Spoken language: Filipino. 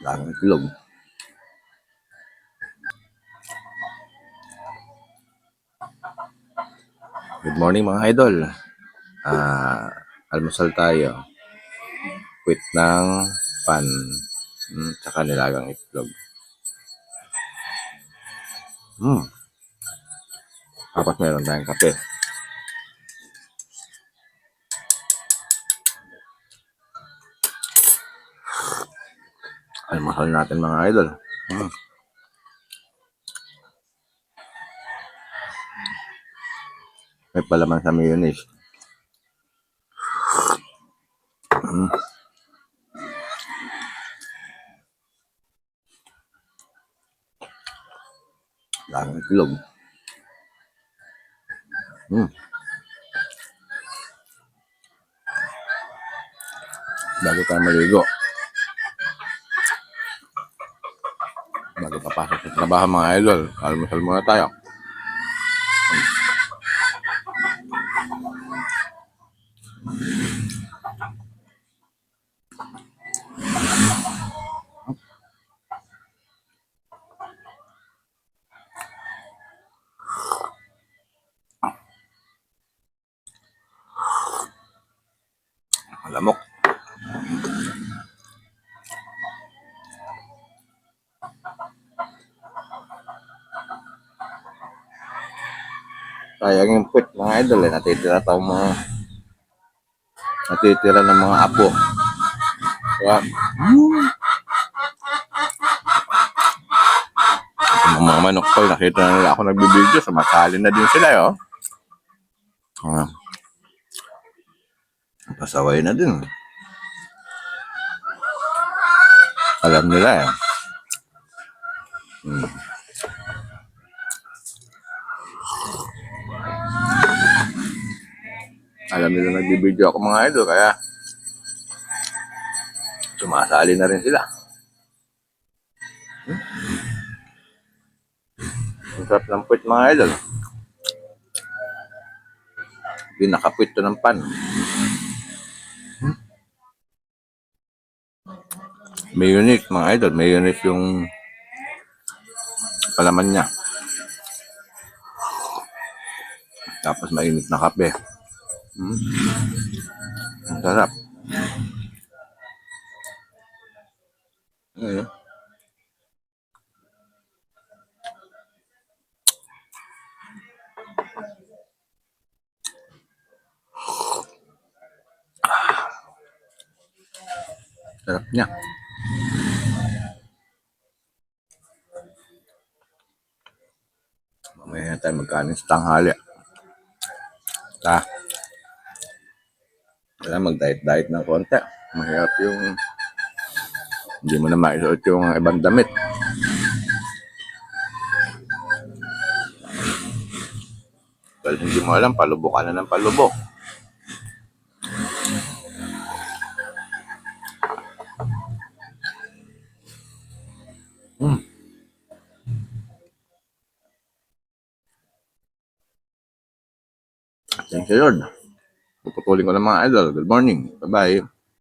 Daming itlog. Good morning mga idol. Ah, almusal tayo. Quit ng pan. Hmm, tsaka nilagang itlog. Hmm. Tapos meron tayong kape. Almusal natin mga idol. Hmm. May palaman sa mayonnaise. Mm. Daming itlog. Mm. Bago tayo maligo. Bago sa trabaho mga idol, almusal muna tayo. Lamok. Sayang yung puwit mga idol eh. Natitira tao mga natitira ng mga apo. Kaya, hmm. Yung mga manok ko, nakita na nila ako nagbibideo, sumasali na din sila, eh, oh. Ah. Pasaway na din. Alam nila eh. Hmm. Alam nila nagbibideo ako mga idol, kaya sumasali na rin sila. Hmm? Ang sarap ng puwit mga idol. Pinakapuwit to ng pan. Mayonnaise mga idol. Mayonnaise yung palaman niya. Tapos mainit na kape. Mm. Ang sarap. Ayun. Sarap niya. Mamaya na tayo magkanin sa tanghali. Ah. Kaya mag-diet-diet ng konti. Mahirap yung hindi mo na maisuot yung ibang damit. Well, hindi mo alam, palubok ka na ng palubok. Hmm. Thank you, Lord. Puputulin ko ng mga idol. Good morning. Bye-bye.